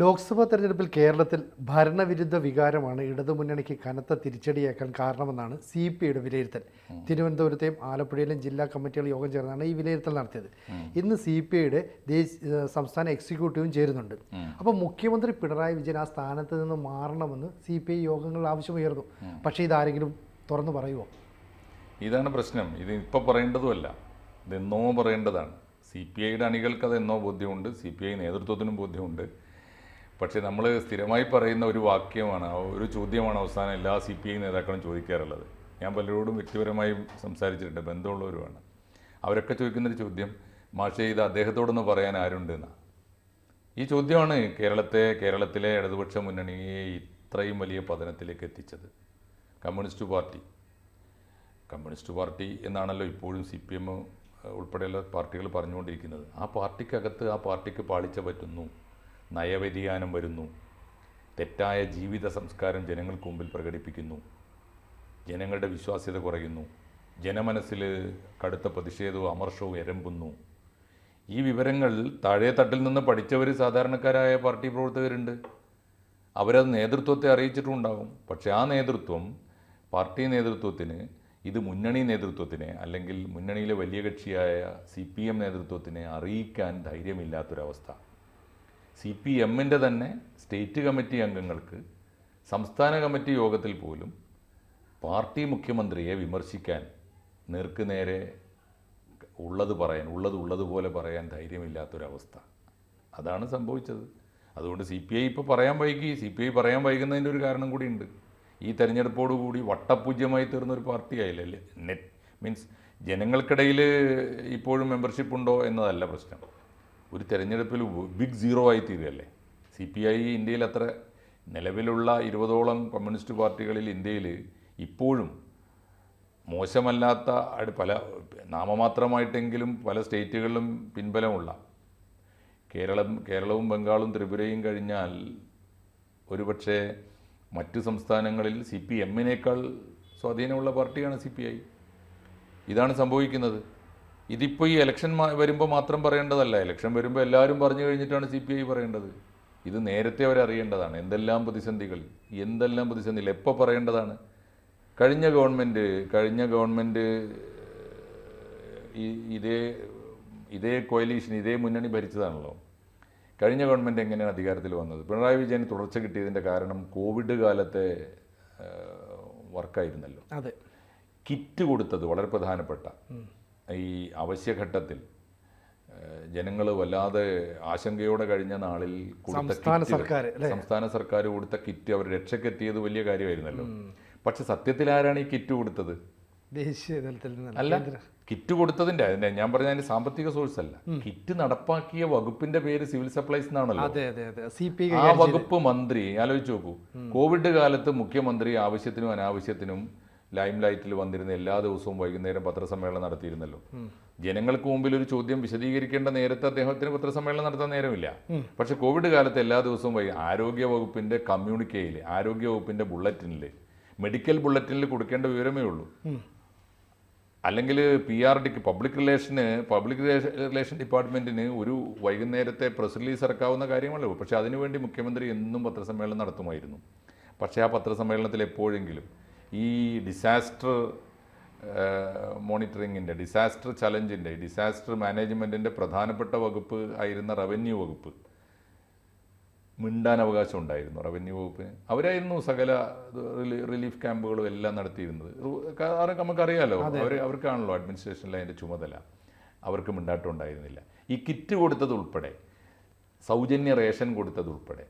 ലോക്സഭാ തെരഞ്ഞെടുപ്പിൽ കേരളത്തിൽ ഭരണവിരുദ്ധ വികാരമാണ് ഇടതുമുന്നണിക്ക് കനത്ത തിരിച്ചടിയേക്കാൻ കാരണമെന്നാണ് സി പി ഐയുടെ വിലയിരുത്തൽ. തിരുവനന്തപുരത്തെയും ആലപ്പുഴയിലെയും ജില്ലാ കമ്മിറ്റികൾ യോഗം ചേർന്നാണ് ഈ വിലയിരുത്തൽ നടത്തിയത്. ഇന്ന് സി പി ഐയുടെ ദേശീയ സംസ്ഥാന എക്സിക്യൂട്ടീവും ചേരുന്നുണ്ട്. അപ്പോൾ മുഖ്യമന്ത്രി പിണറായി വിജയൻ ആ സ്ഥാനത്ത് നിന്ന് മാറണമെന്ന് സി പി ഐ യോഗങ്ങളിൽ ആവശ്യമുയർന്നു. പക്ഷേ ഇതാരെങ്കിലും തുറന്നു പറയുമോ ഇതാണ് പ്രശ്നം. ഇത് ഇപ്പോൾ പറയേണ്ടതുമല്ല. ഇതെന്നോ പറയേണ്ടതാണ്. സി പി ഐയുടെ അണികൾക്ക് അത് എന്നോ ബോധ്യമുണ്ട്. സി പി ഐ നേതൃത്വത്തിനും ബോധ്യമുണ്ട്. പക്ഷേ നമ്മൾ സ്ഥിരമായി പറയുന്ന ഒരു വാക്യമാണ് ഒരു ചോദ്യമാണ് അവസാനം എല്ലാ സി പി ഐ നേതാക്കളും ചോദിക്കാറുള്ളത്. ഞാൻ പലരോടും വ്യക്തിപരമായി സംസാരിച്ചിട്ടുണ്ട് ബന്ധമുള്ളവരുമാണ്. അവരൊക്കെ ചോദിക്കുന്നൊരു ചോദ്യം മാഷെ ഇത് അദ്ദേഹത്തോടൊന്ന് പറയാൻ ആരുണ്ട് എന്നാണ് ഈ ചോദ്യമാണ് കേരളത്തെ കേരളത്തിലെ ഇടതുപക്ഷ മുന്നണിയെ ഇത്രയും വലിയ പതനത്തിലേക്ക് എത്തിച്ചത്. Communist party. കമ്മ്യൂണിസ്റ്റ് പാർട്ടി എന്നാണല്ലോ ഇപ്പോഴും സി പി എം ഉൾപ്പെടെയുള്ള പാർട്ടികൾ പറഞ്ഞുകൊണ്ടിരിക്കുന്നത്. ആ പാർട്ടിക്കകത്ത് ആ പാർട്ടിക്ക് പാളിച്ച പറ്റുന്നു. നയവ്യതിയാനം വരുന്നു. തെറ്റായ ജീവിത സംസ്കാരം ജനങ്ങൾക്ക് മുമ്പിൽ പ്രകടിപ്പിക്കുന്നു. ജനങ്ങളുടെ വിശ്വാസ്യത കുറയുന്നു. ജനമനസ്സിൽ കടുത്ത പ്രതിഷേധവും അമർഷവും എരമ്പുന്നു. ഈ വിവരങ്ങൾ താഴെ തട്ടിൽ നിന്ന് പഠിച്ചവർ സാധാരണക്കാരായ പാർട്ടി പ്രവർത്തകരുണ്ട്. അവരത് നേതൃത്വത്തെ അറിയിച്ചിട്ടുണ്ടാകും. പക്ഷേ ആ നേതൃത്വം പാർട്ടി നേതൃത്വത്തിന് ഇത് മുന്നണി നേതൃത്വത്തിനെ അല്ലെങ്കിൽ മുന്നണിയിലെ വലിയ കക്ഷിയായ സി പി എം നേതൃത്വത്തിനെ അറിയിക്കാൻ ധൈര്യമില്ലാത്തൊരവസ്ഥ. സി പി എമ്മിന്റെ തന്നെ സ്റ്റേറ്റ് കമ്മിറ്റി അംഗങ്ങൾക്ക് സംസ്ഥാന കമ്മിറ്റി യോഗത്തിൽ പോലും പാർട്ടി മുഖ്യമന്ത്രിയെ വിമർശിക്കാൻ നേർക്ക് നേരെ ഉള്ളത് പറയാൻ ഉള്ളത് ഉള്ളതുപോലെ പറയാൻ ധൈര്യമില്ലാത്തൊരവസ്ഥ. അതാണ് സംഭവിച്ചത്. അതുകൊണ്ട് സി പി ഐ ഇപ്പോൾ പറയാൻ വൈകി. സി പി ഐ പറയാൻ വൈകുന്നതിന്റെ ഒരു കാരണം കൂടിയുണ്ട് ഈ തെരഞ്ഞെടുപ്പോടുകൂടി വട്ടപൂജ്യമായി തീർന്നൊരു പാർട്ടിയായില്ലേ നെറ്റ് മീൻസ് ജനങ്ങൾക്കിടയിൽ ഇപ്പോഴും മെമ്പർഷിപ്പ് ഉണ്ടോ എന്നതല്ല പ്രശ്നം. ഒരു തെരഞ്ഞെടുപ്പിൽ ബിഗ് സീറോ ആയി തീരുകയല്ലേ? സി പി ഐ ഇന്ത്യയിൽ അത്ര നിലവിലുള്ള ഇരുപതോളം കമ്മ്യൂണിസ്റ്റ് പാർട്ടികളിൽ ഇന്ത്യയിൽ ഇപ്പോഴും മോശമല്ലാത്ത പല നാമമാത്രമായിട്ടെങ്കിലും പല സ്റ്റേറ്റുകളിലും പിൻബലമുള്ള. കേരളം കേരളവും ബംഗാളും ത്രിപുരയും കഴിഞ്ഞാൽ ഒരുപക്ഷെ മറ്റു സംസ്ഥാനങ്ങളിൽ സി പി എമ്മിനേക്കാൾ സ്വാധീനമുള്ള പാർട്ടിയാണ് സി പി ഐ ഇതാണ് സംഭവിക്കുന്നത്. ഇതിപ്പോൾ ഈ ഇലക്ഷൻ വരുമ്പോൾ മാത്രം പറയേണ്ടതല്ല. ഇലക്ഷൻ വരുമ്പോൾ എല്ലാവരും പറഞ്ഞു കഴിഞ്ഞിട്ടാണ് സി പി ഐ പറയേണ്ടത്. ഇത് നേരത്തെ അവരറിയേണ്ടതാണ് എന്തെല്ലാം പ്രതിസന്ധികൾ? എന്തെല്ലാം പ്രതിസന്ധികൾ? എപ്പോൾ പറയേണ്ടതാണ്? കഴിഞ്ഞ ഗവൺമെന്റ് കഴിഞ്ഞ ഗവൺമെന്റ് ഈ ഇതേ ഇതേ കോയലീഷൻ ഇതേ മുന്നണി ഭരിച്ചതാണല്ലോ. കഴിഞ്ഞ ഗവൺമെന്റ് എങ്ങനെയാണ് അധികാരത്തിൽ വന്നത്? പിണറായി വിജയൻ തുടർച്ച കിട്ടിയതിന്റെ കാരണം കോവിഡ് കാലത്തെ വർക്കായിരുന്നല്ലോ അതെ. കിറ്റ് കൊടുത്തത് വളരെ പ്രധാനപ്പെട്ട ഈ അവശ്യഘട്ടത്തിൽ ജനങ്ങൾ വല്ലാതെ ആശങ്കയോടെ കഴിഞ്ഞ നാളിൽ സംസ്ഥാന സർക്കാർ, സംസ്ഥാന സർക്കാർ കൊടുത്ത കിറ്റ് അവർ രക്ഷക്കെത്തിയത് വലിയ കാര്യമായിരുന്നല്ലോ. പക്ഷെ സത്യത്തിൽ ആരാണ് ഈ കിറ്റ് കൊടുത്തത്? ദേശീയ തലത്തിൽ അല്ല കിറ്റ് കൊടുത്തതിന്റെ അതിന്റെ ഞാൻ പറഞ്ഞ അതിന്റെ സാമ്പത്തിക സോഴ്സ് അല്ല. കിറ്റ് നടപ്പാക്കിയ വകുപ്പിന്റെ പേര് സിവിൽ സപ്ലൈസ് എന്നാണല്ലോ. ആ വകുപ്പ് മന്ത്രി ആലോചിച്ച് നോക്കൂ. കോവിഡ് കാലത്ത് മുഖ്യമന്ത്രി ആവശ്യത്തിനും അനാവശ്യത്തിനും ലൈം ലൈറ്റിൽ വന്നിരുന്ന എല്ലാ ദിവസവും വൈകുന്നേരം പത്രസമ്മേളനം നടത്തിയിരുന്നല്ലോ. ജനങ്ങൾക്ക് മുമ്പിൽ ഒരു ചോദ്യം വിശദീകരിക്കേണ്ട നേരത്തെ അദ്ദേഹത്തിന് പത്രസമ്മേളനം നടത്താൻ നേരമില്ല. പക്ഷെ കോവിഡ് കാലത്ത് എല്ലാ ദിവസവും വൈകി ആരോഗ്യ വകുപ്പിന്റെ കമ്മ്യൂണിക്കേയിൽ ആരോഗ്യ വകുപ്പിന്റെ ബുള്ളറ്റിനിൽ മെഡിക്കൽ ബുള്ളറ്റിനിൽ കൊടുക്കേണ്ട വിവരമേ ഉള്ളൂ. അല്ലെങ്കിൽ പി ആർ ഡിക്ക് പബ്ലിക് റിലേഷന് പബ്ലിക് റിലേഷൻ ഡിപ്പാർട്ട്മെന്റിന് ഒരു വൈകുന്നേരത്തെ പ്രസ് റിലീസ് ഇറക്കാവുന്ന കാര്യമല്ലോ പക്ഷേ അതിനുവേണ്ടി മുഖ്യമന്ത്രി എന്നും പത്രസമ്മേളനം നടത്തുമായിരുന്നു. പക്ഷേ ആ പത്രസമ്മേളനത്തിൽ എപ്പോഴെങ്കിലും ഈ ഡിസാസ്റ്റർ മോണിറ്ററിങ്ങിന്റെ ഡിസാസ്റ്റർ ചലഞ്ചിന്റെ ഡിസാസ്റ്റർ മാനേജ്മെന്റിന്റെ പ്രധാനപ്പെട്ട വകുപ്പ് ആയിരുന്ന റവന്യൂ വകുപ്പ് മിണ്ടാൻ അവകാശം ഉണ്ടായിരുന്നു റവന്യൂ വകുപ്പിന്. അവരായിരുന്നു സകല റിലീഫ് ക്യാമ്പുകളും എല്ലാം നടത്തിയിരുന്നത്. കാരണം നമുക്കറിയാലോ? അവർ അവർക്കാണല്ലോ അഡ്മിനിസ്ട്രേഷനിലെ അതിന്റെ ചുമതല. അവർക്ക് മിണ്ടാട്ടം ഉണ്ടായിരുന്നില്ല ഈ കിറ്റ് കൊടുത്തത് ഉൾപ്പെടെ സൗജന്യ റേഷൻ കൊടുത്തത് ഉൾപ്പെടെ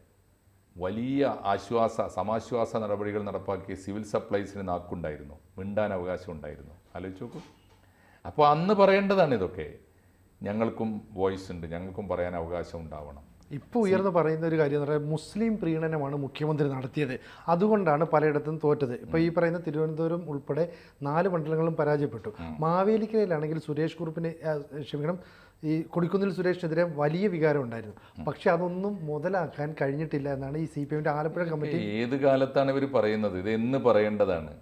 വലിയ ആശ്വാസ സമാശ്വാസ നടപടികൾ നടപ്പാക്കിയ സിവിൽ സപ്ലൈസിന് നാക്കുണ്ടായിരുന്നു. മിണ്ടാൻ അവകാശം ഉണ്ടായിരുന്നു. ആലോചിച്ച് നോക്കൂ. അപ്പോൾ അന്ന് പറയേണ്ടതാണ് ഇതൊക്കെ. ഞങ്ങൾക്കും വോയിസ് ഉണ്ട്. ഞങ്ങൾക്കും പറയാൻ അവകാശം ഉണ്ടാവണം. ഇപ്പോൾ ഉയർന്നു പറയുന്ന ഒരു കാര്യം എന്ന് പറയുന്നത് മുസ്ലിം പ്രീണനമാണ് മുഖ്യമന്ത്രി നടത്തിയത്. അതുകൊണ്ടാണ് പലയിടത്തും തോറ്റത്. ഇപ്പോൾ ഈ പറയുന്ന തിരുവനന്തപുരം ഉൾപ്പെടെ നാല് മണ്ഡലങ്ങളും പരാജയപ്പെട്ടു. മാവേലിക്കരയിലാണെങ്കിൽ സുരേഷ് കുറുപ്പിന് ക്ഷമിക്കണം ഈ കൊടിക്കുന്നിൽ സുരേഷിനെതിരെ വലിയ വികാരം ഉണ്ടായിരുന്നു. പക്ഷെ അതൊന്നും മുതലാക്കാൻ കഴിഞ്ഞിട്ടില്ല എന്നാണ് ഈ സി പി എമ്മിന്റെ ആലപ്പുഴ കമ്മിറ്റി ഏത് കാലത്താണ് ഇവർ പറയുന്നത്? ഇത് എന്ന് പറയേണ്ടതാണ്.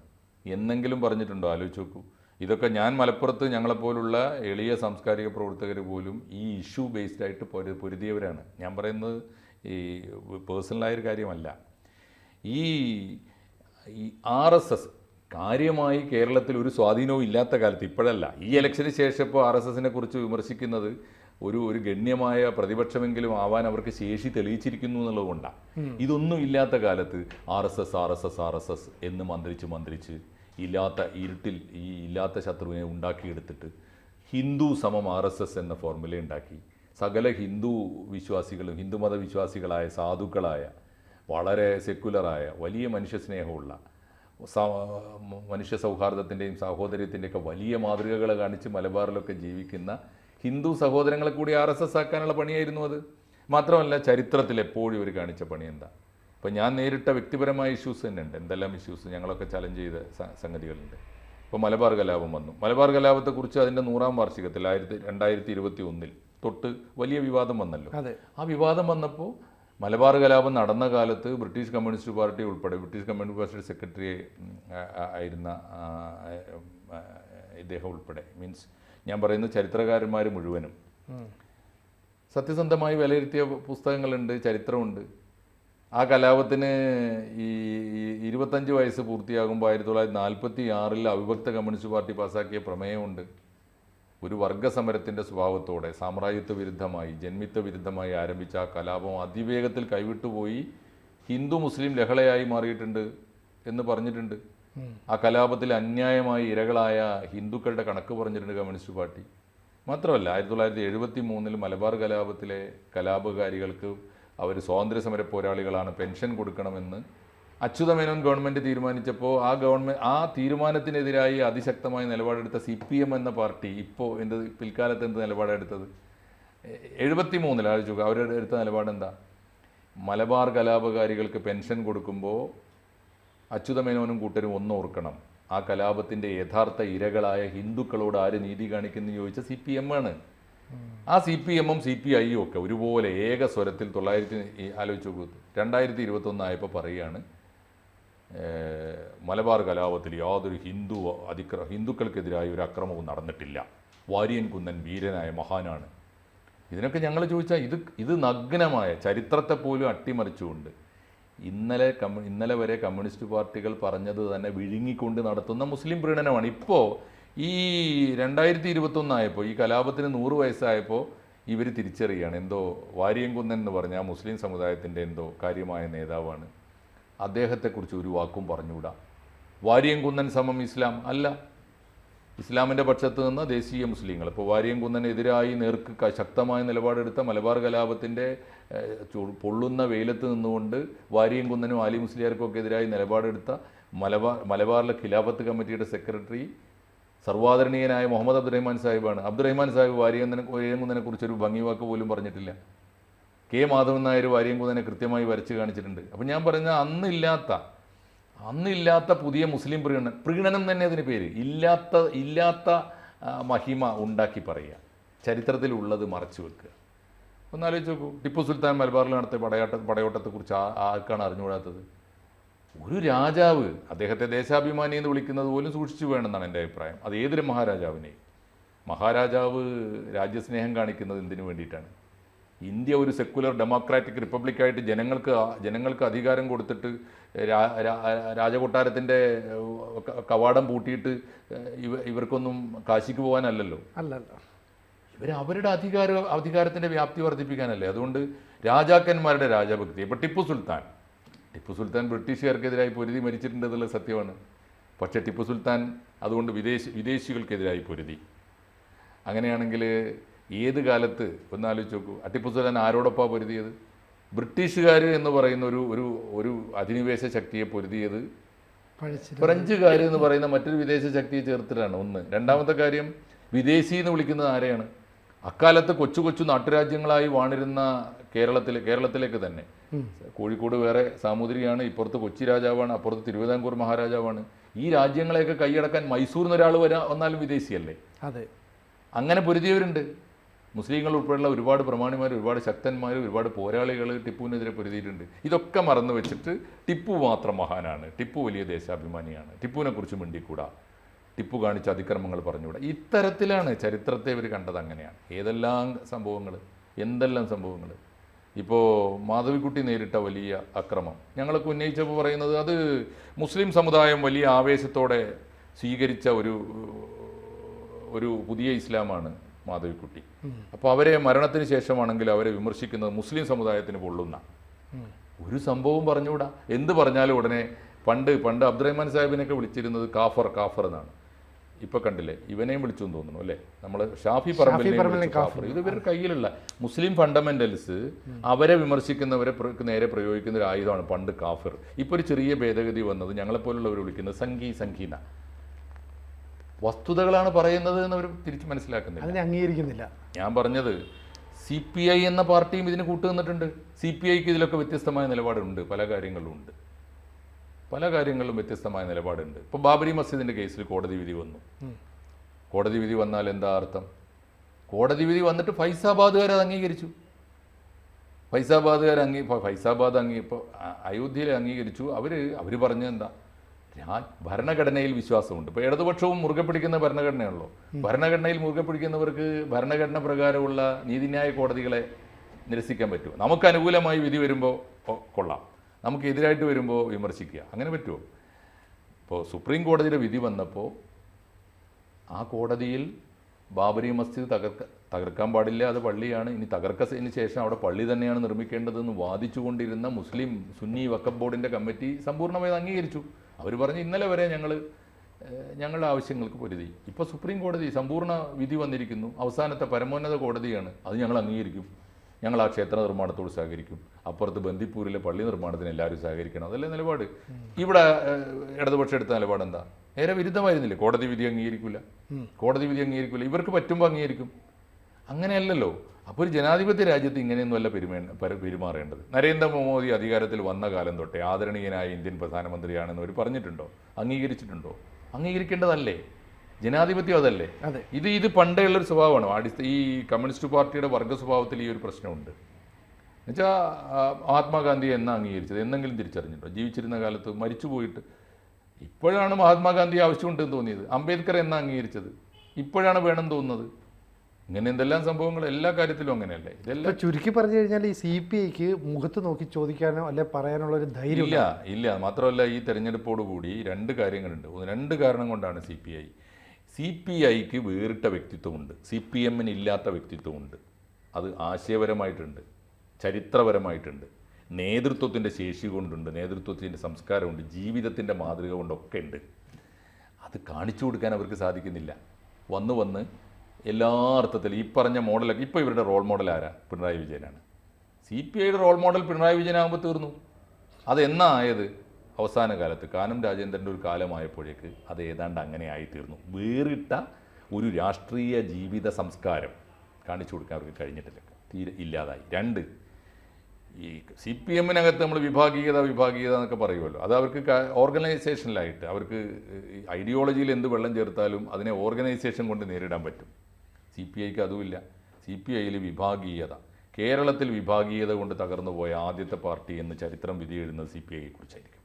എന്നെങ്കിലും പറഞ്ഞിട്ടുണ്ടോ? ആലോചിച്ച് നോക്കൂ. ഇതൊക്കെ ഞാൻ മലപ്പുറത്ത് ഞങ്ങളെപ്പോലുള്ള എളിയ സാംസ്കാരിക പ്രവർത്തകർ പോലും ഈ ഇഷ്യൂ ബേസ്ഡ് ആയിട്ട് പൊരു പൊരുതിയവരാണ്. ഞാൻ പറയുന്നത് ഈ പേഴ്സണലായൊരു കാര്യമല്ല. ഈ ഈ ആർ എസ് എസ് കാര്യമായി കേരളത്തിൽ ഒരു സ്വാധീനവും ഇല്ലാത്ത കാലത്ത് ഇപ്പോഴല്ല. ഈ ഇലക്ഷന് ശേഷം ഇപ്പോൾ ആർ എസ് എസിനെ കുറിച്ച് വിമർശിക്കുന്നത് ഒരു ഒരു ഗണ്യമായ പ്രതിപക്ഷമെങ്കിലും ആവാൻ അവർക്ക് ശേഷി തെളിയിച്ചിരിക്കുന്നു എന്നുള്ളതുകൊണ്ടാണ് ഇതൊന്നും ഇല്ലാത്ത കാലത്ത് R S S R S S R S S എന്ന് മന്ത്രിച്ച് മന്ത്രിച്ച് ഇല്ലാത്ത ഇരുട്ടിൽ ഈ ഇല്ലാത്ത ശത്രുവിനെ ഉണ്ടാക്കിയെടുത്തിട്ട് ഹിന്ദു സമം ആർ എസ് എസ് എന്ന ഫോർമുല ഉണ്ടാക്കി. സകല ഹിന്ദു വിശ്വാസികളും ഹിന്ദുമത വിശ്വാസികളായ സാധുക്കളായ വളരെ സെക്കുലറായ വലിയ മനുഷ്യസ്നേഹമുള്ള മനുഷ്യ സൗഹാർദ്ദത്തിന്റെയും സഹോദര്യത്തിന്റെയൊക്കെ വലിയ മാതൃകകൾ കാണിച്ച് മലബാറിലൊക്കെ ജീവിക്കുന്ന ഹിന്ദു സഹോദരങ്ങളെ കൂടി ആർ എസ് എസ് ആക്കാനുള്ള പണിയായിരുന്നു അത്. മാത്രമല്ല ചരിത്രത്തിൽ എപ്പോഴും ഇവർ കാണിച്ച പണി എന്താ? ഇപ്പം ഞാൻ നേരിട്ട വ്യക്തിപരമായ ഇഷ്യൂസ് തന്നെ ഉണ്ട് എന്തെല്ലാം ഇഷ്യൂസ് ഞങ്ങളൊക്കെ ചലഞ്ച് ചെയ്ത സംഗതികളുണ്ട്. ഇപ്പോൾ മലബാർ കലാപം വന്നു. മലബാർ കലാപത്തെക്കുറിച്ച് അതിന്റെ നൂറാം വാർഷികത്തിൽ ആയിരത്തി രണ്ടായിരത്തി ഇരുപത്തി ഒന്നിൽ തൊട്ട് വലിയ വിവാദം വന്നല്ലോ. അതെ. ആ വിവാദം വന്നപ്പോൾ മലബാർ കലാപം നടന്ന കാലത്ത് ബ്രിട്ടീഷ് കമ്മ്യൂണിസ്റ്റ് പാർട്ടി ഉൾപ്പെടെ ബ്രിട്ടീഷ് കമ്മ്യൂണിസ്റ്റ് പാർട്ടിയുടെ സെക്രട്ടറി ആയിരുന്ന ഇദ്ദേഹം ഉൾപ്പെടെ. മീൻസ് ഞാൻ പറയുന്ന ചരിത്രകാരന്മാർ മുഴുവനും. സത്യസന്ധമായി വിലയിരുത്തിയ പുസ്തകങ്ങളുണ്ട് ചരിത്രമുണ്ട്. ആ കലാപത്തിന് ഈ ഇരുപത്തഞ്ച് വയസ്സ് പൂർത്തിയാകുമ്പോൾ ആയിരത്തി തൊള്ളായിരത്തി നാൽപ്പത്തി ആറിൽ അവിഭക്ത കമ്മ്യൂണിസ്റ്റ് പാർട്ടി പാസ്സാക്കിയ പ്രമേയമുണ്ട്. ഒരു വർഗസമരത്തിന്റെ സ്വഭാവത്തോടെ സാമ്രാജ്യത്വ വിരുദ്ധമായി ജന്മിത്വ വിരുദ്ധമായി ആരംഭിച്ച ആ കലാപം അതിവേഗത്തിൽ കൈവിട്ടുപോയി ഹിന്ദു മുസ്ലിം ലഹളയായി മാറിയിട്ടുണ്ട് എന്ന് പറഞ്ഞിട്ടുണ്ട്. ആ കലാപത്തിൽ അന്യായമായി ഇരകളായ ഹിന്ദുക്കളുടെ കണക്ക് പറഞ്ഞിട്ടുണ്ട് കമ്മ്യൂണിസ്റ്റ് പാർട്ടി. മാത്രമല്ല ആയിരത്തി തൊള്ളായിരത്തി എഴുപത്തി മൂന്നിൽ മലബാർ കലാപത്തിലെ കലാപകാരികൾക്ക് അവർ സ്വാതന്ത്ര്യ സമര പോരാളികളാണ് പെൻഷൻ കൊടുക്കണമെന്ന് അച്യുതമേനോൻ ഗവൺമെന്റ് തീരുമാനിച്ചപ്പോൾ ആ ഗവൺമെന്റ് ആ തീരുമാനത്തിനെതിരായി അതിശക്തമായ നിലപാടെടുത്ത സി പി എം എന്ന പാർട്ടി ഇപ്പോൾ എന്ത് പിൽക്കാലത്ത് എന്ത് നിലപാടെടുത്തത്? എഴുപത്തി മൂന്നിൽ ആലോചിച്ചു അവരുടെ എടുത്ത നിലപാടെന്താ? മലബാർ കലാപകാരികൾക്ക് പെൻഷൻ കൊടുക്കുമ്പോൾ അച്യുതമേനോനും കൂട്ടരും ഒന്നോർക്കണം ആ കലാപത്തിന്റെ യഥാർത്ഥ ഇരകളായ ഹിന്ദുക്കളോട് ആര് നീതി കാണിക്കുന്നു ചോദിച്ച സി പി എം ആണ്. ആ സി പി എമ്മും സി പി ഐയും ഒക്കെ ഒരുപോലെ ഏക സ്വരത്തിൽ തൊള്ളായിരത്തി ആലോചിച്ചു നോക്കൂ. രണ്ടായിരത്തി ഇരുപത്തൊന്നായപ്പോൾ പറയുകയാണ് മലബാർ കലാപത്തിൽ യാതൊരു ഹിന്ദു അതിക്ര ഹിന്ദുക്കൾക്കെതിരായ ഒരു അക്രമവും നടന്നിട്ടില്ല. വാര്യൻ കുന്നൻ വീരനായ മഹാനാണ്. ഇതിനൊക്കെ ഞങ്ങൾ ചോദിച്ചാൽ ഇത് ഇത് നഗ്നമായ ചരിത്രത്തെ പോലും അട്ടിമറിച്ചുകൊണ്ട് ഇന്നലെ കമ്മ്യൂ ഇന്നലെ വരെ കമ്മ്യൂണിസ്റ്റ് പാർട്ടികൾ പറഞ്ഞത് തന്നെ വിഴുങ്ങിക്കൊണ്ട് നടത്തുന്ന മുസ്ലിം പ്രീണനമാണ്. ഇപ്പോൾ ഈ രണ്ടായിരത്തി ഇരുപത്തൊന്നായപ്പോൾ ഈ കലാപത്തിന് നൂറ് വയസ്സായപ്പോൾ ഇവർ തിരിച്ചറിയുകയാണ് എന്തോ വാര്യംകുന്നൻ എന്ന് പറഞ്ഞാൽ മുസ്ലിം സമുദായത്തിന്റെ എന്തോ കാര്യമായ നേതാവാണ്. അദ്ദേഹത്തെക്കുറിച്ച് ഒരു വാക്കും പറഞ്ഞുകൂടാ? വാര്യംകുന്നൻ സമം ഇസ്ലാം. അല്ല. ഇസ്ലാമിന്റെ പക്ഷത്ത് നിന്ന് ദേശീയ മുസ്ലിങ്ങൾ. ഇപ്പോൾ വാര്യംകുന്നനെതിരായി നേർക്ക് ശക്തമായ നിലപാടെടുത്ത മലബാർ കലാപത്തിന്റെ പൊള്ളുന്ന വെയിലത്ത് നിന്നുകൊണ്ട് വാര്യംകുന്നനും ആലി മുസ്ലിയാർക്കും എതിരായി നിലപാടെടുത്ത മലബാർ മലബാറിലെ ഖിലാഫത്ത് കമ്മിറ്റിയുടെ സെക്രട്ടറി സർവാദരണീയനായ മുഹമ്മദ് അബ്ദുറഹ്മാൻ സാഹിബാണ്. അബ്ദുറഹ്മാൻ സാഹിബ് വാര്യംകുന്നനെ വാര്യംകുന്നനെ കുറിച്ചൊരു ഭംഗി വാക്ക് പോലും പറഞ്ഞിട്ടില്ല. കെ മാധവൻ നായർ വാര്യംകുന്നനെ കൃത്യമായി വരച്ച് കാണിച്ചിട്ടുണ്ട്. അപ്പം ഞാൻ പറഞ്ഞ അന്നില്ലാത്ത അന്നില്ലാത്ത പുതിയ മുസ്ലിം പ്രീണനം പ്രീണനം തന്നെ അതിന് പേര്. ഇല്ലാത്ത ഇല്ലാത്ത മഹിമ ഉണ്ടാക്കി പറയുക. ചരിത്രത്തിലുള്ളത് മറച്ചു വെക്കുക. ഒന്ന് ആലോചിച്ച് നോക്കൂ. ടിപ്പു സുൽത്താൻ മലബാറിൽ നടത്തിയ പടയാട്ട പടയോട്ടത്തെക്കുറിച്ച് ആർക്കാണ് അറിഞ്ഞുകൂടാത്തത്? ഒരു രാജാവ് അദ്ദേഹത്തെ ദേശാഭിമാനി എന്ന് വിളിക്കുന്നത് പോലും സൂക്ഷിച്ചു വേണമെന്നാണ് എന്റെ അഭിപ്രായം. അത് ഏതൊരു മഹാരാജാവിനെയും. മഹാരാജാവ് രാജ്യസ്നേഹം കാണിക്കുന്നത് എന്തിനു വേണ്ടിയിട്ടാണ്? ഇന്ത്യ ഒരു സെക്കുലർ ഡെമോക്രാറ്റിക് റിപ്പബ്ലിക് ആയിട്ട് ജനങ്ങൾക്ക് ജനങ്ങൾക്ക് അധികാരം കൊടുത്തിട്ട് രാജകൊട്ടാരത്തിന്റെ രാജകൊട്ടാരത്തിന്റെ കവാടം പൂട്ടിയിട്ട് ഇവ ഇവർക്കൊന്നും കാശിക്ക് പോകാനല്ലല്ലോ. അല്ലല്ല. ഇവർ അവരുടെ അധികാര അധികാരത്തിന്റെ വ്യാപ്തി വർദ്ധിപ്പിക്കാനല്ലേ? അതുകൊണ്ട് രാജാക്കന്മാരുടെ രാജഭക്തി. ഇപ്പോൾ ടിപ്പു സുൽത്താൻ. ടിപ്പു സുൽത്താൻ ബ്രിട്ടീഷുകാർക്കെതിരായി പൊരുതി മരിച്ചിട്ടുണ്ട് എന്നുള്ളത് സത്യമാണ്. പക്ഷേ ടിപ്പു സുൽത്താൻ അതുകൊണ്ട് വിദേശ വിദേശികൾക്കെതിരായി പൊരുതി. അങ്ങനെയാണെങ്കിൽ ഏത് കാലത്ത്? ഒന്ന് ആലോചിച്ച് നോക്കൂ. ആ ടിപ്പു സുൽത്താൻ ആരോടൊപ്പമാണ് പൊരുതിയത്? ബ്രിട്ടീഷുകാർ എന്ന് പറയുന്ന ഒരു ഒരു ഒരു അധിനിവേശ ശക്തിയെ പൊരുതിയത്? ഫ്രഞ്ചുകാർ എന്ന് പറയുന്ന മറ്റൊരു വിദേശ ശക്തിയെ ചേർത്തിട്ടാണ് ഒന്ന്. രണ്ടാമത്തെ കാര്യം വിദേശി എന്ന് വിളിക്കുന്നത് ആരെയാണ്? അക്കാലത്ത് കൊച്ചു കൊച്ചു നാട്ടുരാജ്യങ്ങളായി വാണിരുന്ന കേരളത്തിലെ കേരളത്തിലേക്ക് തന്നെ. കോഴിക്കോട് വേറെ സാമൂതിരിയാണ് ഇപ്പുറത്ത് കൊച്ചി രാജാവാണ് അപ്പുറത്ത് തിരുവിതാംകൂർ മഹാരാജാവാണ്. ഈ രാജ്യങ്ങളെയൊക്കെ കൈയടക്കാൻ മൈസൂർ നിന്ന് ഒരാൾ വരാ വന്നാലും വിദേശിയല്ലേ? അതെ. അങ്ങനെ പൊരുതിയവരുണ്ട്. മുസ്ലിങ്ങൾ ഉൾപ്പെടെയുള്ള ഒരുപാട് പ്രമാണിമാർ ഒരുപാട് ശക്തന്മാർ ഒരുപാട് പോരാളികൾ ടിപ്പുവിനെതിരെ പൊരുതിയിട്ടുണ്ട്. ഇതൊക്കെ മറന്നു വെച്ചിട്ട് ടിപ്പു മാത്രം മഹാനാണ്. ടിപ്പു വലിയ ദേശാഭിമാനിയാണ്. ടിപ്പുവിനെ കുറിച്ച് മിണ്ടിക്കൂടാ. ടിപ്പു കാണിച്ച അതിക്രമങ്ങൾ പറഞ്ഞുകൂടാ. ഇത്തരത്തിലാണ് ചരിത്രത്തെ ഇവർ കണ്ടത് അങ്ങനെയാണ്. ഏതെല്ലാം സംഭവങ്ങൾ എന്തെല്ലാം സംഭവങ്ങൾ ഇപ്പോൾ മാധവിക്കുട്ടി നേരിട്ട വലിയ അക്രമം. ഞങ്ങളൊക്കെ ഉന്നയിച്ചപ്പോൾ പറയുന്നത് അത് മുസ്ലിം സമുദായം വലിയ ആവേശത്തോടെ സ്വീകരിച്ച ഒരു ഒരു പുതിയ ഇസ്ലാമാണ്. മാധവിക്കുട്ടി. അപ്പോൾ അവരെ മരണത്തിന് ശേഷമാണെങ്കിൽ അവരെ വിമർശിക്കുന്നത് മുസ്ലിം സമുദായത്തിന് പൊള്ളുന്ന. ഒരു സംഭവം പറഞ്ഞുകൂടാ. എന്ത് പറഞ്ഞാലും ഉടനെ പണ്ട് പണ്ട് അബ്ദുറഹ്മാൻ സാഹിബിനൊക്കെ വിളിച്ചിരുന്നത് കാഫർ കാഫർ എന്നാണ്. ഇപ്പൊ കണ്ടില്ലേ? ഇവനെയും വിളിച്ചു എന്ന് തോന്നുന്നു അല്ലേ? നമ്മൾ ഷാഫി പറമ്പിലിനെ കാഫർ. ഇത് ഇവരുടെ കയ്യിലുള്ള മുസ്ലിം ഫണ്ടമെന്റൽസ് അവരെ വിമർശിക്കുന്നവരെ നേരെ പ്രയോഗിക്കുന്ന ഒരു ആയുധമാണ് പണ്ട് കാഫിർ. ഇപ്പൊ ഒരു ചെറിയ ഭേദഗതി വന്നത് ഞങ്ങളെപ്പോലുള്ളവർ വിളിക്കുന്നത് സംഘി സംഘീന. വസ്തുതകളാണ് പറയുന്നത് എന്ന് അവർ തിരിച്ച് മനസ്സിലാക്കുന്നില്ല. അതിനെ അംഗീകരിക്കുന്നില്ല. ഞാൻ പറഞ്ഞത് സി പി ഐ എന്ന പാർട്ടിയും ഇതിന് കൂട്ടുനിന്നിട്ടുണ്ട് സി പി ഐക്ക് ഇതിലൊക്കെ വ്യത്യസ്തമായ നിലപാടുണ്ട്. പല കാര്യങ്ങളും ഉണ്ട് പല കാര്യങ്ങളിലും വ്യത്യസ്തമായ നിലപാടുണ്ട്. ഇപ്പോൾ ബാബരി മസ്ജിദിന്റെ കേസിൽ കോടതി വിധി വന്നു. കോടതി വിധി വന്നാൽ എന്താ അർത്ഥം? കോടതി വിധി വന്നിട്ട് ഫൈസാബാദുകാർ അത് അംഗീകരിച്ചു. ഫൈസാബാദുകാർ അംഗീ ഫൈസാബാദ് അംഗീ ഇപ്പോൾ അയോധ്യയിൽ അംഗീകരിച്ചു. അവർ അവർ പറഞ്ഞത് എന്താ? രാ ഭരണഘടനയിൽ വിശ്വാസമുണ്ട്. ഇപ്പോൾ ഇടതുപക്ഷവും മുറുകെ പിടിക്കുന്ന ഭരണഘടനയാണല്ലോ. ഭരണഘടനയിൽ മുറുകെ പിടിക്കുന്നവർക്ക് ഭരണഘടന പ്രകാരമുള്ള നീതിന്യായ കോടതികളെ നിരസിക്കാൻ പറ്റുമോ? നമുക്ക് അനുകൂലമായി വിധി വരുമ്പോൾ കൊള്ളാം. നമുക്ക് എതിരായിട്ട് വരുമ്പോൾ വിമർശിക്കുക. അങ്ങനെ പറ്റുമോ? ഇപ്പോൾ സുപ്രീം കോടതിയുടെ വിധി വന്നപ്പോൾ ആ കോടതിയിൽ ബാബരി മസ്ജിദ് തകർക്ക തകർക്കാൻ പാടില്ല അത് പള്ളിയാണ്. ഇനി തകർക്കതിന് ശേഷം അവിടെ പള്ളി തന്നെയാണ് നിർമ്മിക്കേണ്ടതെന്ന് വാദിച്ചുകൊണ്ടിരുന്ന മുസ്ലിം സുന്നി വക്കഫ് ബോർഡിന്റെ കമ്മിറ്റി സമ്പൂർണമായി അംഗീകരിച്ചു. അവർ പറഞ്ഞു ഇന്നലെ വരെ ഞങ്ങൾ ഞങ്ങളുടെ ആവശ്യങ്ങൾക്ക് പൊരുതി. ഇപ്പോൾ സുപ്രീം കോടതി സമ്പൂർണ വിധി വന്നിരിക്കുന്നു. അവസാനത്തെ പരമോന്നത കോടതിയാണ്. അത് ഞങ്ങൾ അംഗീകരിക്കും. ഞങ്ങൾ ആ ക്ഷേത്ര നിർമ്മാണത്തോട് സഹകരിക്കും. അപ്പുറത്ത് ബന്ദിപ്പൂരിലെ പള്ളി നിർമ്മാണത്തിന് എല്ലാവരും സഹകരിക്കണം. അതല്ലേ നിലപാട്? ഇവിടെ ഇടതുപക്ഷം എടുത്ത നിലപാട് എന്താ? നേരെ വിരുദ്ധമായിരുന്നില്ലേ? കോടതി വിധി അംഗീകരിക്കില്ല കോടതി വിധി അംഗീകരിക്കില്ല ഇവർക്ക് പറ്റുമ്പോൾ അംഗീകരിക്കും. അങ്ങനെയല്ലല്ലോ. അപ്പോൾ ഒരു ജനാധിപത്യ രാജ്യത്ത് ഇങ്ങനെയൊന്നുമല്ല പെരുമേ പര- പെരുമാറേണ്ടത്. നരേന്ദ്രമോദി അധികാരത്തിൽ വന്ന കാലം തൊട്ടേ ആദരണീയനായ ഇന്ത്യൻ പ്രധാനമന്ത്രിയാണെന്ന് അവർ പറഞ്ഞിട്ടുണ്ടോ? അംഗീകരിച്ചിട്ടുണ്ടോ? അംഗീകരിക്കേണ്ടതല്ലേ? ജനാധിപത്യം അതല്ലേ? അതെ. ഇത് ഇത് പണ്ടേ ഉള്ളൊരു സ്വഭാവമാണ്? അടിസ്ഥ ഈ കമ്മ്യൂണിസ്റ്റ് പാർട്ടിയുടെ വർഗ സ്വഭാവത്തിൽ ഈ ഒരു പ്രശ്നമുണ്ട്. എന്നുവെച്ചാൽ മഹാത്മാഗാന്ധി എന്നാ അംഗീകരിച്ചത്? എന്നെങ്കിലും തിരിച്ചറിഞ്ഞിട്ടോ ജീവിച്ചിരുന്ന കാലത്ത് മരിച്ചു പോയിട്ട് ഇപ്പോഴാണ് മഹാത്മാഗാന്ധി ആവശ്യമുണ്ടെന്ന് തോന്നിയത്. അംബേദ്കർ എന്നാ അംഗീകരിച്ചത്? ഇപ്പോഴാണ് വേണം തോന്നുന്നത്? ഇങ്ങനെ എന്തെല്ലാം സംഭവങ്ങൾ എല്ലാ കാര്യത്തിലും അങ്ങനെയല്ലേ? ഇതെല്ലാം ചുരുക്കി പറഞ്ഞു കഴിഞ്ഞാൽ ഈ സി പി ഐക്ക് മുഖത്ത് നോക്കി ചോദിക്കാനോ അല്ലെ പറയാനുള്ള ഒരു ധൈര്യം ഇല്ല ഇല്ല. മാത്രമല്ല ഈ തെരഞ്ഞെടുപ്പോടുകൂടി രണ്ട് കാര്യങ്ങളുണ്ട്. രണ്ട് കാരണം കൊണ്ടാണ് C P I. C P ഐക്ക് വേറിട്ട വ്യക്തിത്വമുണ്ട്. സി പി എമ്മിന് ഇല്ലാത്ത വ്യക്തിത്വമുണ്ട്. അത് ആശയപരമായിട്ടുണ്ട്. ചരിത്രപരമായിട്ടുണ്ട്. നേതൃത്വത്തിന്റെ ശേഷി കൊണ്ടുണ്ട്. നേതൃത്വത്തിന്റെ സംസ്കാരമുണ്ട്. ജീവിതത്തിന്റെ മാതൃക കൊണ്ടൊക്കെ ഉണ്ട് അത് കാണിച്ചു കൊടുക്കാൻ അവർക്ക് സാധിക്കുന്നില്ല. വന്ന് വന്ന് എല്ലാ അർത്ഥത്തിലും ഈ പറഞ്ഞ മോഡലൊക്കെ ഇപ്പോൾ ഇവരുടെ റോൾ മോഡൽ ആരാ? പിണറായി വിജയനാണ്. സി പി ഐയുടെ റോൾ മോഡൽ പിണറായി വിജയനാകുമ്പോൾ തീർന്നു. അത് എന്നാ ആയത് അവസാന കാലത്ത് കാനം രാജേന്ദ്രന്റെ ഒരു കാലമായപ്പോഴേക്ക് അത് ഏതാണ്ട് അങ്ങനെ ആയിത്തീർന്നു വേറിട്ട ഒരു രാഷ്ട്രീയ ജീവിത സംസ്കാരം കാണിച്ചു കൊടുക്കാൻ അവർക്ക് കഴിഞ്ഞിട്ടില്ല. തീരെ ഇല്ലാതായി. രണ്ട് ഈ സി പി എമ്മിനകത്ത് നമ്മൾ വിഭാഗീയത വിഭാഗീയത എന്നൊക്കെ പറയുമല്ലോ. അത് അവർക്ക് ഓർഗനൈസേഷനിലായിട്ട് അവർക്ക് ഐഡിയോളജിയിൽ എന്ത് വെള്ളം ചേർത്താലും അതിനെ ഓർഗനൈസേഷൻ കൊണ്ട് നേരിടാൻ പറ്റും. സി പി ഐക്ക് അതുമില്ല. സി പി ഐയിൽ വിഭാഗീയത. കേരളത്തിൽ വിഭാഗീയത കൊണ്ട് തകർന്നു പോയ ആദ്യത്തെ പാർട്ടി എന്ന് ചരിത്രം വിധി എഴുതുന്നത് സി പി ഐയെ കുറിച്ചായിരിക്കും.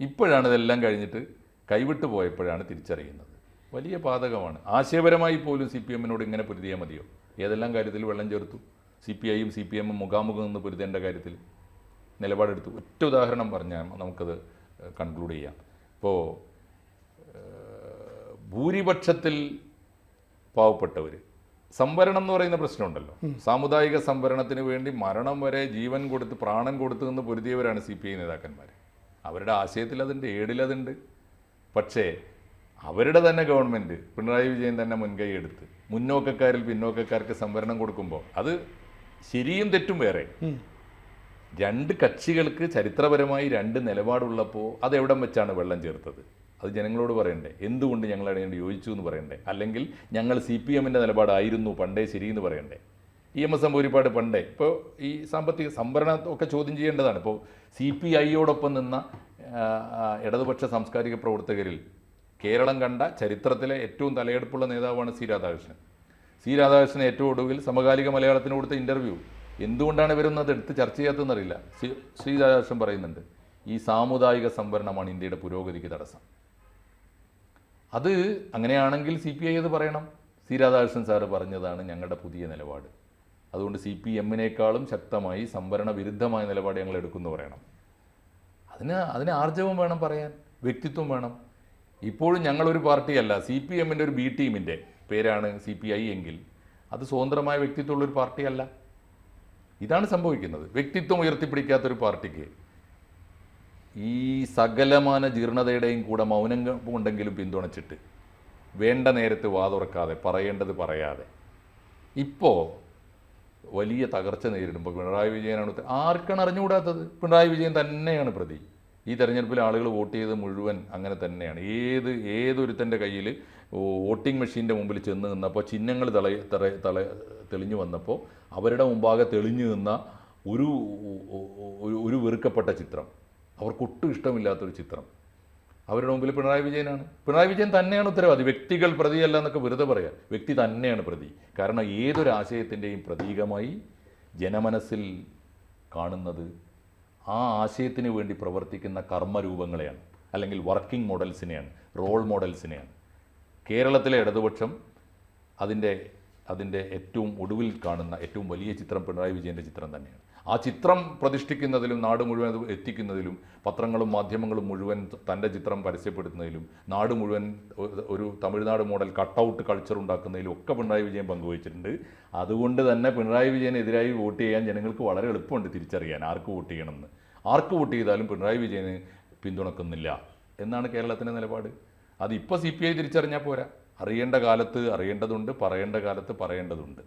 ഇപ്പോഴാണ് ഇതെല്ലാം കഴിഞ്ഞിട്ട് കൈവിട്ടു പോയപ്പോഴാണ് തിരിച്ചറിയുന്നത്. വലിയ പാതകമാണ്. ആശയപരമായി പോലും സി പി എമ്മിനോട് ഇങ്ങനെ പൊരുതിയാൽ മതിയോ? ഏതെല്ലാം കാര്യത്തിൽ വെള്ളം ചേർത്തു? സി പി ഐയും സി പി എമ്മും മുഖാമുഖം നിന്ന് പൊരുതേണ്ട കാര്യത്തിൽ നിലപാടെടുത്തു. ഒറ്റ ഉദാഹരണം പറഞ്ഞാൽ നമുക്കത് കൺക്ലൂഡ് ചെയ്യാം. ഇപ്പോൾ ഭൂരിപക്ഷത്തിൽ പാവപ്പെട്ടവർ സംവരണം എന്ന് പറയുന്ന പ്രശ്നമുണ്ടല്ലോ. സാമുദായിക സംവരണത്തിന് വേണ്ടി മരണം വരെ ജീവൻ കൊടുത്ത് പ്രാണൻ കൊടുത്തു നിന്ന് പൊരുതിയവരാണ് സി പി ഐ നേതാക്കന്മാർ അവരുടെ ആശയത്തിൽ അതുണ്ട്. ഏടിലതുണ്ട് പക്ഷേ അവരുടെ തന്നെ ഗവൺമെന്റ് പിണറായി വിജയൻ തന്നെ മുൻകൈ എടുത്ത് മുന്നോക്കക്കാരിൽ പിന്നോക്കക്കാർക്ക് സംവരണം കൊടുക്കുമ്പോൾ അത് ശരിയും തെറ്റും വേറെ. രണ്ട് കക്ഷികൾക്ക് ചരിത്രപരമായി രണ്ട് നിലപാടുള്ളപ്പോൾ അതെവിടം വെച്ചാണ് വെള്ളം ചേർത്തത്? അത് ജനങ്ങളോട് പറയണ്ടേ? എന്തുകൊണ്ട് ഞങ്ങൾ അതിനോട് യോജിച്ചു എന്ന് പറയണ്ടേ? അല്ലെങ്കിൽ ഞങ്ങൾ സി പി എമ്മിന്റെ നിലപാടായിരുന്നു പണ്ടേ ശരിയെന്ന് പറയണ്ടേ? ഇ എം എസ് നമ്പൂരിപ്പാട് പണ്ടേ. ഇപ്പോൾ ഈ സാമ്പത്തിക സംവരണം ഒക്കെ ചോദ്യം ചെയ്യേണ്ടതാണ്. ഇപ്പോൾ സി പി ഐയോടൊപ്പം നിന്ന ഇടതുപക്ഷ സാംസ്കാരിക പ്രവർത്തകരിൽ കേരളം കണ്ട ചരിത്രത്തിലെ ഏറ്റവും തലയെടുപ്പുള്ള നേതാവാണ് സി രാധാകൃഷ്ണൻ. സി രാധാകൃഷ്ണൻ ഏറ്റവും ഒടുവിൽ സമകാലിക മലയാളത്തിന് കൊടുത്ത ഇന്റർവ്യൂ എന്തുകൊണ്ടാണ് ഇവരൊന്നും അത് എടുത്ത് ചർച്ച ചെയ്യാത്തതെന്നറിയില്ല. ശ്രീ ശ്രീ രാധാകൃഷ്ണൻ പറയുന്നുണ്ട് ഈ സാമുദായിക സംവരണമാണ് ഇന്ത്യയുടെ പുരോഗതിക്ക് തടസ്സം. അത് അങ്ങനെയാണെങ്കിൽ സി പി ഐ അത് പറയണം. സി രാധാകൃഷ്ണൻ സാറ് പറഞ്ഞതാണ് ഞങ്ങളുടെ പുതിയ നിലപാട്. അതുകൊണ്ട് സി പി എമ്മിനേക്കാളും ശക്തമായി സംവരണ വിരുദ്ധമായ നിലപാട് ഞങ്ങൾ എടുക്കുന്നു പറയണം. അതിന് അതിന് ആർജവം വേണം പറയാൻ വ്യക്തിത്വം വേണം. ഇപ്പോഴും ഞങ്ങളൊരു പാർട്ടിയല്ല. സി പി എമ്മിന്റെ ഒരു ബി ടീമിന്റെ പേരാണ് സി പി ഐ എങ്കിൽ അത് സ്വതന്ത്രമായ വ്യക്തിത്വമുള്ളൊരു പാർട്ടിയല്ല. ഇതാണ് സംഭവിക്കുന്നത്. വ്യക്തിത്വം ഉയർത്തിപ്പിടിക്കാത്തൊരു പാർട്ടിക്ക് ഈ സകലമാന ജീർണതയുടെയും കൂടെ മൗനം ഉണ്ടെങ്കിലും പിന്തുണച്ചിട്ട് വേണ്ട നേരത്ത് വാതുറക്കാതെ പറയേണ്ടത് പറയാതെ. ഇപ്പോൾ വലിയ തകർച്ച നേരിടുമ്പോൾ പിണറായി വിജയനാണ് ആർക്കാണ് അറിഞ്ഞുകൂടാത്തത്? പിണറായി വിജയൻ തന്നെയാണ് പ്രതി. ഈ തെരഞ്ഞെടുപ്പിൽ ആളുകൾ വോട്ട് ചെയ്ത് മുഴുവൻ അങ്ങനെ തന്നെയാണ്. ഏത് ഏതൊരുത്തന്റെ കയ്യിൽ വോട്ടിംഗ് മെഷീന്റെ മുമ്പിൽ ചെന്ന് നിന്നപ്പോൾ ചിഹ്നങ്ങൾ തള തള തള തെളിഞ്ഞു വന്നപ്പോൾ അവരുടെ മുമ്പാകെ തെളിഞ്ഞു നിന്ന ഒരു- ഒരു വെറുക്കപ്പെട്ട ചിത്രം. അവർക്കൊട്ടും ഇഷ്ടമില്ലാത്തൊരു ചിത്രം. അവരുടെ മുമ്പിൽ പിണറായി വിജയനാണ്. പിണറായി വിജയൻ തന്നെയാണ് ഉത്തരവാദി. വ്യക്തികൾ പ്രതിയല്ല എന്നൊക്കെ വെറുതെ പറയാം. വ്യക്തി തന്നെയാണ് പ്രതി. കാരണം ഏതൊരു ആശയത്തിന്റെയും പ്രതീകമായി ജനമനസ്സിൽ കാണുന്നത് ആ ആശയത്തിന് വേണ്ടി പ്രവർത്തിക്കുന്ന കർമ്മരൂപങ്ങളെയാണ്. അല്ലെങ്കിൽ വർക്കിംഗ് മോഡൽസിനെയാണ് റോൾ മോഡൽസിനെയാണ്. കേരളത്തിലെ ഇടതുപക്ഷം അതിന്റെ അതിന്റെ ഏറ്റവും ഒടുവിൽ കാണുന്ന ഏറ്റവും വലിയ ചിത്രം പിണറായി വിജയന്റെ ചിത്രം തന്നെയാണ്. ആ ചിത്രം പ്രതിഷ്ഠിക്കുന്നതിലും നാട് മുഴുവൻ അത് എത്തിക്കുന്നതിലും പത്രങ്ങളും മാധ്യമങ്ങളും മുഴുവൻ തന്റെ ചിത്രം പരസ്യപ്പെടുത്തുന്നതിലും നാട് മുഴുവൻ ഒരു- തമിഴ്നാട് മോഡൽ കട്ടൗട്ട് കൾച്ചർ ഉണ്ടാക്കുന്നതിലും ഒക്കെ പിണറായി വിജയൻ പങ്കുവച്ചിട്ടുണ്ട്. അതുകൊണ്ട് തന്നെ പിണറായി വിജയനെതിരായി വോട്ട് ചെയ്യാൻ ജനങ്ങൾക്ക് വളരെ എളുപ്പമുണ്ട് തിരിച്ചറിയാൻ ആർക്ക് വോട്ട് ചെയ്യണമെന്ന്. ആർക്ക് വോട്ട് ചെയ്താലും പിണറായി വിജയന് പിന്തുണക്കുന്നില്ല എന്നാണ് കേരളത്തിന്റെ നിലപാട്. അതിപ്പോൾ സി പി ഐ തിരിച്ചറിഞ്ഞാൽ പോരാ. അറിയേണ്ട കാലത്ത് അറിയേണ്ടതുണ്ട് പറയേണ്ട കാലത്ത് പറയേണ്ടതുണ്ട്.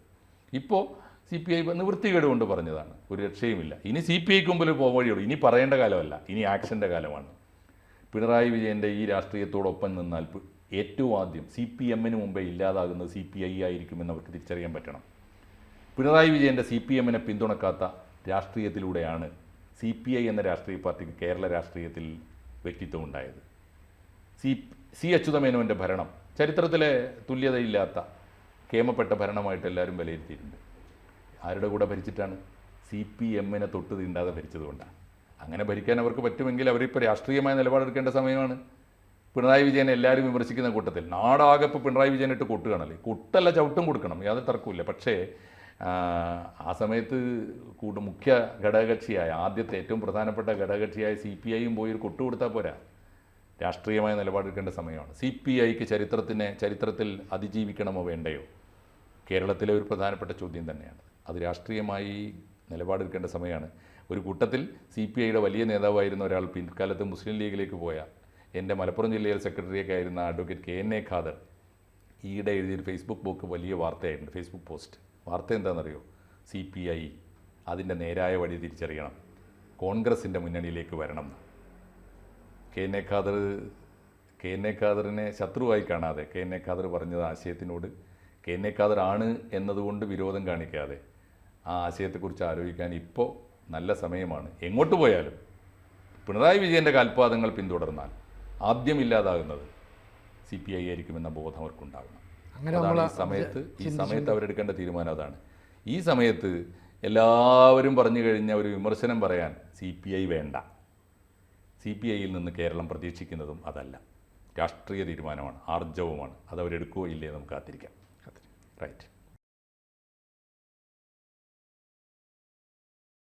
ഇപ്പോൾ സി പി ഐ നിവൃത്തികേട് കൊണ്ട് പറഞ്ഞതാണ്. ഒരു രക്ഷയുമില്ല. ഇനി സി പി ഐക്ക് മുമ്പിൽ പോകാൻ വഴിയുള്ളൂ ഇനി പറയേണ്ട കാലമല്ല. ഇനി ആക്ഷന്റെ കാലമാണ്. പിണറായി വിജയന്റെ ഈ രാഷ്ട്രീയത്തോടൊപ്പം നിന്നാൽ ഏറ്റവും ആദ്യം സി പി എമ്മിന് മുമ്പേ ഇല്ലാതാകുന്നത് സി പി ഐ ആയിരിക്കുമെന്ന് അവർക്ക് തിരിച്ചറിയാൻ പറ്റണം. പിണറായി വിജയന്റെ സി പി എമ്മിനെ പിന്തുണക്കാത്ത രാഷ്ട്രീയത്തിലൂടെയാണ് സി പി ഐ എന്ന രാഷ്ട്രീയ പാർട്ടിക്ക് കേരള രാഷ്ട്രീയത്തിൽ വ്യക്തിത്വം ഉണ്ടായത്. സി സി അച്യുതമേനോന്റെ ഭരണം ചരിത്രത്തിലെ തുല്യതയില്ലാത്ത കേമപ്പെട്ട ഭരണമായിട്ട് എല്ലാവരും വിലയിരുത്തിയിട്ടുണ്ട്. ആരുടെ കൂടെ ഭരിച്ചിട്ടാണ്? സി പി എമ്മിനെ തൊട്ട് തീണ്ടാതെ ഭരിച്ചതുകൊണ്ടാണ് അങ്ങനെ ഭരിക്കാൻ അവർക്ക് പറ്റുമെങ്കിൽ അവരിപ്പോൾ രാഷ്ട്രീയമായ നിലപാടെടുക്കേണ്ട സമയമാണ്. പിണറായി വിജയനെ എല്ലാവരും വിമർശിക്കുന്ന കൂട്ടത്തിൽ നാടാകെ ഇപ്പോൾ പിണറായി വിജയനിട്ട് കൊട്ടുകയാണല്ലേ? കൊട്ടല്ല ചവിട്ടും കൊടുക്കണം. യാതൊരു തർക്കമില്ല പക്ഷേ ആ, സമയത്ത് കൂട് മുഖ്യ ഘടകകക്ഷിയായ ആദ്യത്തെ ഏറ്റവും പ്രധാനപ്പെട്ട ഘടകകക്ഷിയായ സി പി ഐയും പോയി ഒരു കൊട്ടു കൊടുത്താൽ പോരാ. രാഷ്ട്രീയമായ നിലപാടെടുക്കേണ്ട സമയമാണ്. സി പി ഐക്ക് ചരിത്രത്തിനെ ചരിത്രത്തിൽ അതിജീവിക്കണമോ വേണ്ടയോ? കേരളത്തിലെ ഒരു പ്രധാനപ്പെട്ട ചോദ്യം തന്നെയാണ്. അത് രാഷ്ട്രീയമായി നിലപാടെടുക്കേണ്ട സമയമാണ്. ഒരു കൂട്ടത്തിൽ സി പി ഐയുടെ വലിയ നേതാവായിരുന്ന ഒരാൾ പിൻകാലത്ത് മുസ്ലിം ലീഗിലേക്ക് പോയ എന്റെ മലപ്പുറം ജില്ലയിൽ സെക്രട്ടറിയൊക്കെ ആയിരുന്ന advocate K N A Khader ഈയിടെ എഴുതിയൊരു ഫേസ്ബുക്ക് ബുക്ക് വലിയ വാർത്തയായിട്ടുണ്ട്. Facebook post. വാർത്ത എന്താണെന്നറിയോ? സി പി ഐ അതിന്റെ നേരായ വഴി തിരിച്ചറിയണം. കോൺഗ്രസിന്റെ മുന്നണിയിലേക്ക് വരണം. K N A Khader K N A ഖാദറിനെ ശത്രുവായി കാണാതെ കെ എൻ എ ഖാദർ പറഞ്ഞത് ആശയത്തിനോട് കെ എൻ എ ഖാദർ ആണ് എന്നതുകൊണ്ട് വിരോധം കാണിക്കാതെ ആ ആശയത്തെക്കുറിച്ച് ആലോചിക്കാൻ ഇപ്പോൾ നല്ല സമയമാണ്. എങ്ങോട്ട് പോയാലും പിണറായി വിജയന്റെ കാൽപാദങ്ങൾ പിന്തുടർന്നാൽ ആദ്യം ഇല്ലാതാകുന്നത് സി പി ഐ ആയിരിക്കുമെന്ന ബോധം അവർക്കുണ്ടാകണം അങ്ങനെ അതാണ് ഈ സമയത്ത് ഈ സമയത്ത് അവരെടുക്കേണ്ട തീരുമാനം അതാണ്. ഈ സമയത്ത് എല്ലാവരും പറഞ്ഞു കഴിഞ്ഞ ഒരു വിമർശനം പറയാൻ സി പി ഐ വേണ്ട. സി പി ഐയിൽ നിന്ന് കേരളം പ്രതീക്ഷിക്കുന്നതും അതല്ല. രാഷ്ട്രീയ തീരുമാനമാണ് ആർജവുമാണ്. അത് അവരെടുക്കുകയോ ഇല്ലേ നമുക്ക് കാത്തിരിക്കാം. റൈറ്റ്